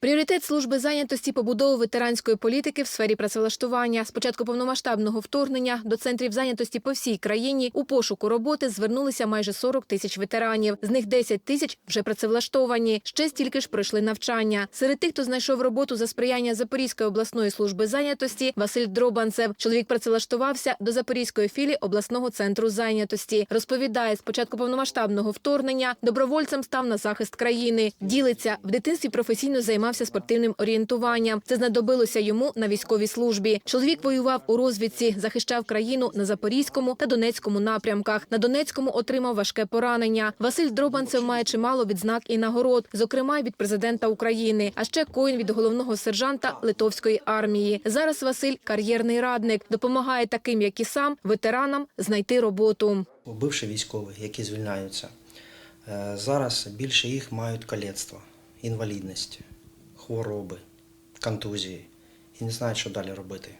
Пріоритет служби зайнятості побудови ветеранської політики в сфері працевлаштування. З початку повномасштабного вторгнення до центрів зайнятості по всій країні у пошуку роботи звернулися майже 40 тисяч ветеранів. З них 10 тисяч вже працевлаштовані. Ще стільки ж пройшли навчання. Серед тих, хто знайшов роботу за сприяння Запорізької обласної служби зайнятості, Василь Дробанцев. Чоловік працевлаштувався до Запорізької філії обласного центру зайнятості. Розповідає, з початку повномасштабного вторгнення добровольцем став на захист країни. Ділиться в дитинстві професійно займався спортивним орієнтуванням. Це знадобилося йому на військовій службі. Чоловік воював у розвідці, захищав країну на Запорізькому та Донецькому напрямках. На Донецькому отримав важке поранення. Василь Дробанцев має чимало відзнак і нагород, зокрема від президента України, а ще коін від головного сержанта Литовської армії. Зараз Василь кар'єрний радник, допомагає таким, як і сам, ветеранам знайти роботу. бивші військові, які звільняються, е, зараз більше їх мають калєцтво, інвалідності, хвороби, контузії і не знають, що далі робити.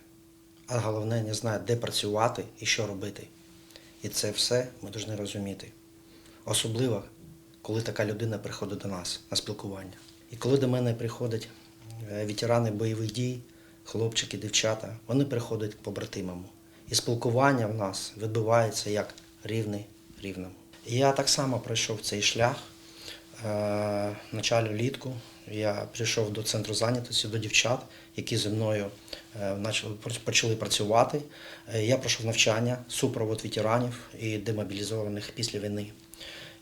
А головне, не знають, де працювати і що робити. І це все ми повинні розуміти. Особливо, коли така людина приходить до нас на спілкування. І коли до мене приходять е, ветерани бойових дій, хлопчики, дівчата, вони приходять к побратимам. І спілкування в нас відбувається як рівний рівному. І я так само пройшов цей шлях. Е, В началі влітку я прийшов до центру зайнятості, до дівчат, які зі мною е, почали працювати. Е, Я пройшов навчання, супровод ветеранів і демобілізованих після війни.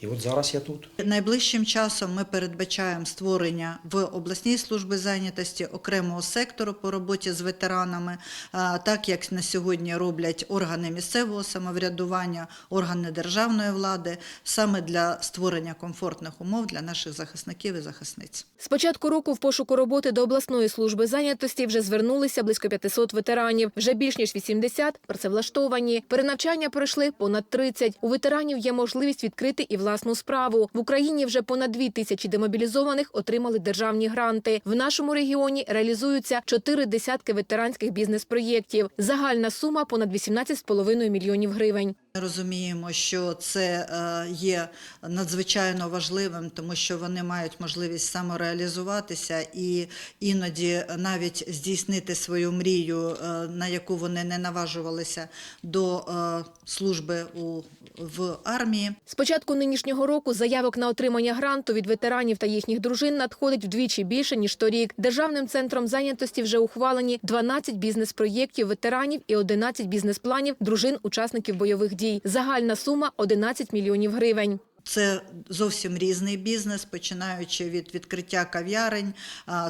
І от зараз я тут. Найближчим часом ми передбачаємо створення в обласній службі зайнятості окремого сектору по роботі з ветеранами, а, так як на сьогодні роблять органи місцевого самоврядування, органи державної влади, саме для створення комфортних умов для наших захисників і захисниць. З початку року в пошуку роботи до обласної служби зайнятості вже звернулися близько 500 ветеранів. Вже більш ніж 80 працевлаштовані. Перенавчання пройшли понад 30. У ветеранів є можливість відкрити і власну справу. В Україні вже понад дві тисячі демобілізованих отримали державні гранти. В нашому регіоні реалізуються чотири десятки ветеранських бізнес-проєктів. Загальна сума понад 18,5 мільйонів гривень. Ми розуміємо, що це е, є надзвичайно важливим, тому що вони мають можливість самореалізуватися і іноді навіть здійснити свою мрію, е, на яку вони не наважувалися до е, служби у, в армії. З початку нинішнього року заявок на отримання гранту від ветеранів та їхніх дружин надходить вдвічі більше ніж торік. Державним центром зайнятості вже ухвалені 12 бізнес-проєктів ветеранів і 11 бізнес-планів дружин учасників бойових дій. Загальна сума 11 мільйонів гривень. Це зовсім різний бізнес, починаючи від відкриття кав'ярень,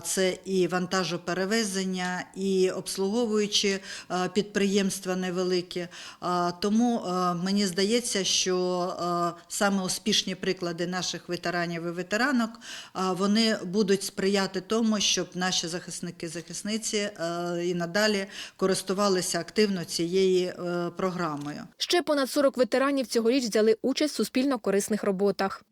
це і вантажоперевезення, і обслуговуючі підприємства невеликі. Тому мені здається, що саме успішні приклади наших ветеранів і ветеранок вони будуть сприяти тому, щоб наші захисники захисниці і надалі користувалися активно цією е, програмою. Ще понад 40 ветеранів цьогоріч взяли участь в суспільно корисних роботах.